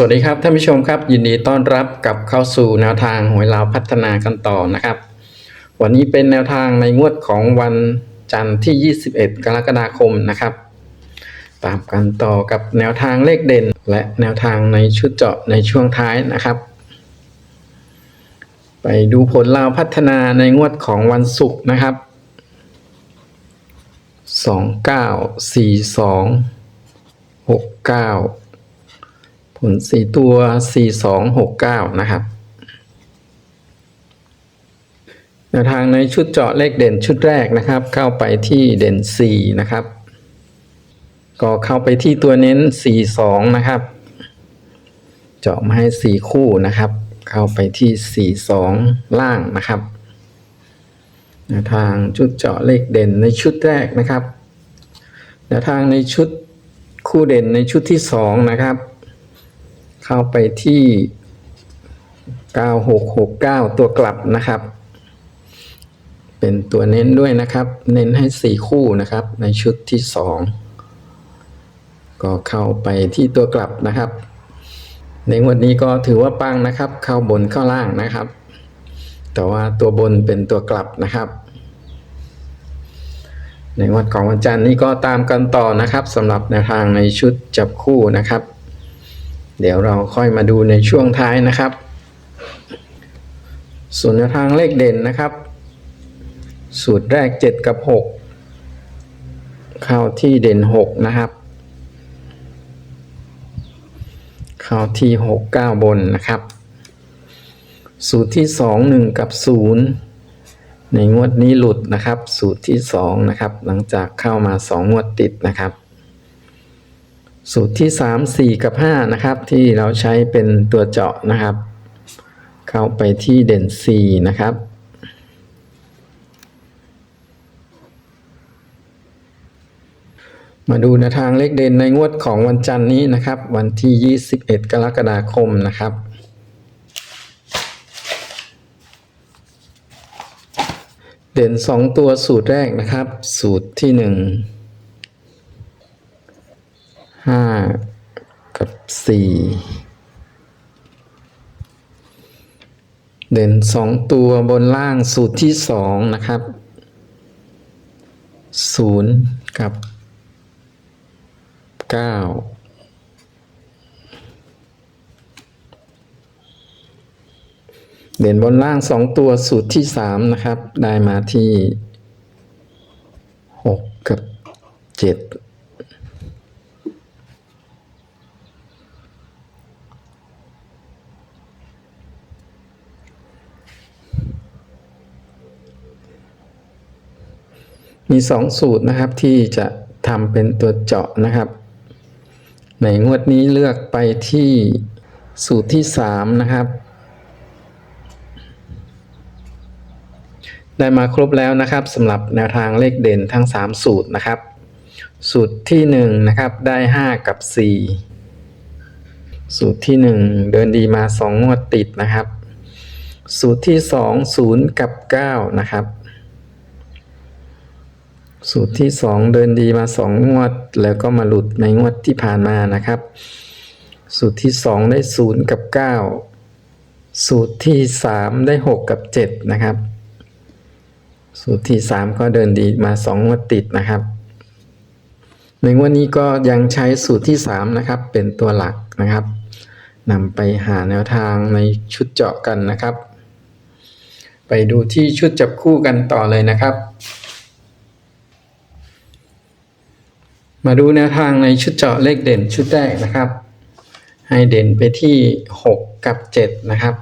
สวัสดีครับท่านผู้ชมครับ ยินดีต้อนรับกับเข้าสู่แนวทางหวยลาวพัฒนากันต่อนะครับ วันนี้เป็นแนวทางในงวดของวันจันทร์ที่ 21 กรกฎาคมนะครับ ตามกันต่อกับแนวทางเลขเด่น และแนวทางในชุดเจาะในช่วงท้ายนะครับ ไปดูผลลาวพัฒนาในงวดของวันศุกร์นะครับ 29 42 69 ผลสี่ตัว4269นะครับแนวทางในชุดเจาะเลขเด่นชุดแรกนะครับ เข้าไปที่เด่น4นะครับ ก็เข้าไปที่ตัวเน้น42นะครับ เจาะมาให้4คู่นะครับ เข้าไปที่42ล่างนะครับแนวทางชุดเจาะเลขเด่นในชุดแรกนะครับแนวทางในชุดคู่เด่นในชุดที่2นะครับ เข้าไปที่ 9669 ตัวกลับนะครับ เป็นตัวเน้นด้วยนะครับ เน้นให้ 4 คู่นะครับ ในชุดที่ 2 ก็เข้าไปที่ตัวกลับนะครับ ในวันนี้ก็ถือว่าปังนะครับ เข้าบนเข้าล่างนะครับ แต่ว่าตัวบนเป็นตัวกลับนะครับในวันของวันจันทร์นี้ก็ตามกันต่อนะครับสำหรับแนวทางในชุดจับคู่นะครับ เดี๋ยวเราค่อยมาดูในช่วงท้ายนะครับ ส่วนทางเลขเด่นนะครับ สูตรแรก 7 กับ 6 เข้าที่เด่น 6 นะครับ เข้าที่ 6 9 บนนะครับ สูตรที่ 2 1 กับ 0 ในงวดนี้หลุดนะครับ สูตรที่ 2 นะครับ หลังจากเข้ามา 2 งวดติดนะครับ สูตรที่ 3 4 กับ 5 นะครับ ที่เราใช้เป็นตัวเจาะนะครับ เข้าไปที่เด่น 4 นะครับ มาดูแนวทางเลขเด่นในงวดของวันจันทร์นี้นะครับ วันที่ 21 กรกฎาคมนะครับเด่น 2 ตัวสูตรแรกนะครับ สูตรที่ 1 ห้ากับสี่เด่นสองตัวบนล่างสูตรที่สองนะครับศูนย์กับเก้าเด่นบนล่างสองตัวสูตรที่สามนะครับ ได้มาที่หกกับเจ็ด มีสองสูตรนะครับที่จะทำเป็นตัวเจาะนะครับ ในงวดนี้เลือกไปที่สูตรที่สามนะครับ ได้มาครบแล้วนะครับสำหรับแนวทางเลขเด่นทั้ง 3 สูตรนะครับ สูตรที่1นะครับได้ 5 กับ 4 สูตรที่ 1 เดินดีมา 2 งวดติดนะครับ สูตรที่ 2 0 กับ 9 นะครับ สูตรที่สองเดินดีมาสองงวด แล้วก็มาหลุดในงวดที่ผ่านมานะครับ สูตรที่สองได้ศูนย์กับเก้าสูตรที่สามได้หกกับเจ็ดนะครับ สูตรที่สามก็เดินดีมาสองงวดติดนะครับในงวดนี้ก็ยังใช้สูตรที่สามนะครับ เป็นตัวหลักนะครับนำไปหาแนวทางในชุดเจาะกันนะครับ ไปดูที่ชุดจับคู่กันต่อเลยนะครับ มาดูแนวทางในชุดเจาะเลขเด่นชุดแรกนะครับ ให้เด่นไปที่ 6 กับ 7 นะครับ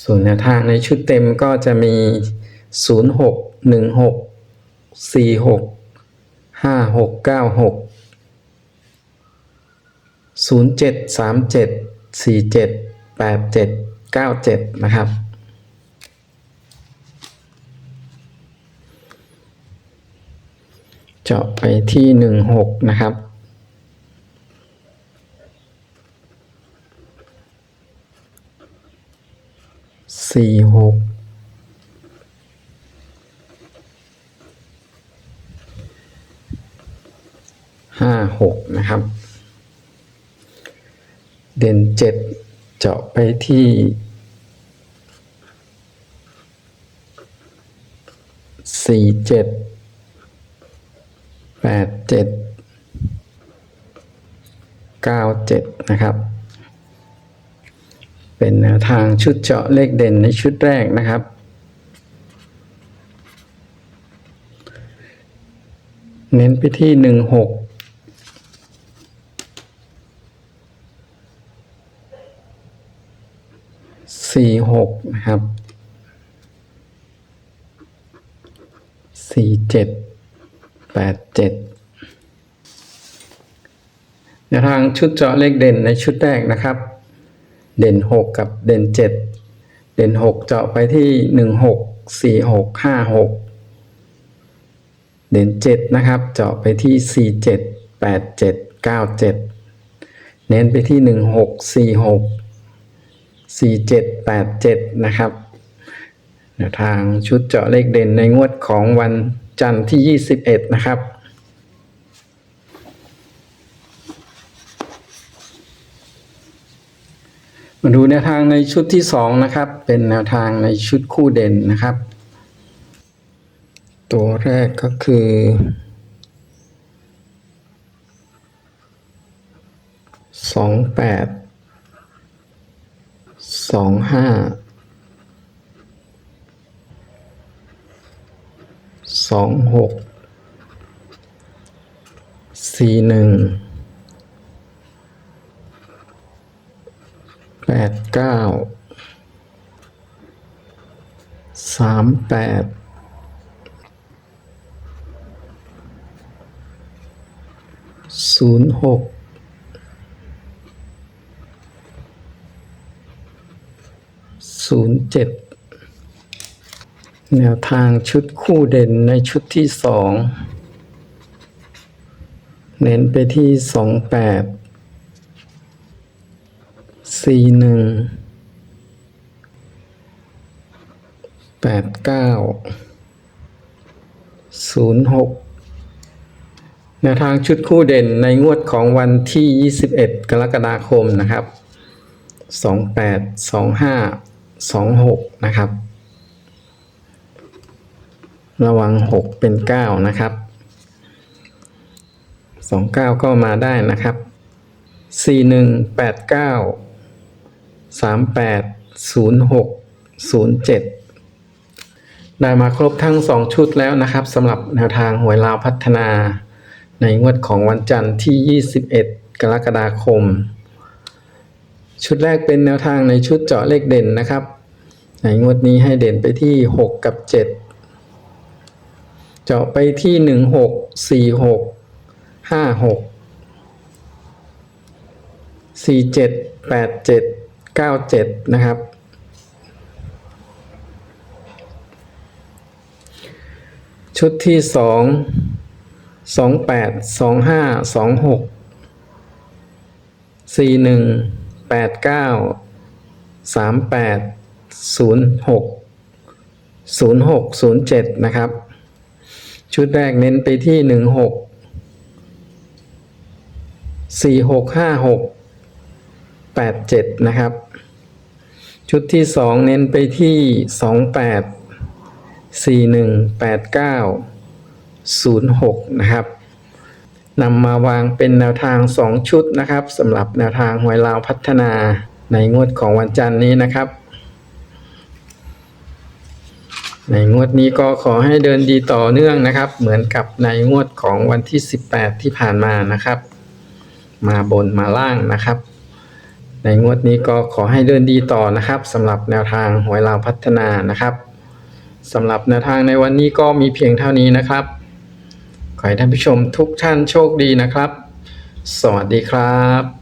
ส่วนแนวทางในชุดเต็มก็จะมี 0 6 1 6 4 6 5 6 9 6 0 7 3 7 4 7 8 7 9 7 นะครับ เจาะไปที่หนึ่งหกนะครับ สี่หก ห้าหกนะครับ เด่นเจ็ดเจาะไปที่สี่เจ็ด แปดเจ็ดเก้าเจ็ดนะครับ เป็นแนวทางชุดเจาะเลขเด่นในชุดแรกนะครับ เน้นไปที่หนึ่งหกสี่หกนะครับสี่เจ็ด แปดเจ็ดนวทางชุดเจาะเลขเด่นในชุดแรกนะครับ เด่นหกกับเด่นเจ็ดเด่นหกเจาะไปที่หนึ่งหกสี่หกห้าหกเด่นเจ็ดนะครับ เจาะไปที่สี่เจ็ดแปดเจ็ดเก้าเจ็ดเน้นไปที่หนึ่งหกสี่หกสี่เจ็ดแปดเจ็ดนะครับแนวทางชุดเจาะเลขเด่นในงวดของวัน จันทร์ที่สิบเอ็ดนะครับ มาดูแนวทางในชุดที่สองนะครับ เป็นแนวทางในชุดคู่เด่นนะครับ ตัวแรกก็คือสองแปดสองห้า สองหกสี่หนึ่งแปดเก้าสามแปดศูนย์หกศูนย์เจ็ด แนวทางชุดคู่เด่นในชุดที่สองเน้นไปที่สองแปดสี่หนึ่งแปดเก้าศูนย์หกแนวทางชุดคู่เด่นในงวดของวันที่ 21 กรกฎาคมนะครับ 28 25 26 นะครับ ระวัง 6 เป็น 9 นะครับ 29 ก็มาได้นะครับ 41 89 38 06 07 ได้มาครบทั้ง 2 ชุดแล้วนะครับสำหรับแนวทางหวยลาวพัฒนา ในงวดของวันจันทร์ที่ 21 กรกฎาคม ชุดแรกเป็นแนวทางในชุดเจาะเลขเด่นนะครับ ในงวดนี้ให้เด่นไปที่ 6 กับ 7 เจาะไปที่16 46 56 47 87 97นะครับ ชุดที่สองสองแปดสองห้าสองหกสี่หนึ่งแปดเก้าสามแปดศูนย์หกศูนย์หกศูนย์เจ็ดนะครับ ชุดแรกเน้นไปที่หนึ่งหกสี่หกห้าหกแปดเจ็ดนะครับ ชุดที่สองเน้นไปที่สองแปดสี่หนึ่งแปดเก้าศูนย์หกนะครับนำมาวางเป็นแนวทางสองชุดนะครับสำหรับแนวทางหวยลาวพัฒนาในงวดของวันจันทร์นี้นะครับ ในงวดนี้ก็ขอให้เดินดีต่อเนื่องนะครับ เหมือนกับในงวดของวันที่ 18 ที่ผ่านมานะครับ มาบนมาล่างนะครับ ในงวดนี้ก็ขอให้เดินดีต่อนะครับสำหรับแนวทางหวยลาวพัฒนานะครับสำหรับแนวทางในวันนี้ก็มีเพียงเท่านี้นะครับ ขอให้ท่านผู้ชมทุกท่านโชคดีนะครับ สวัสดีครับ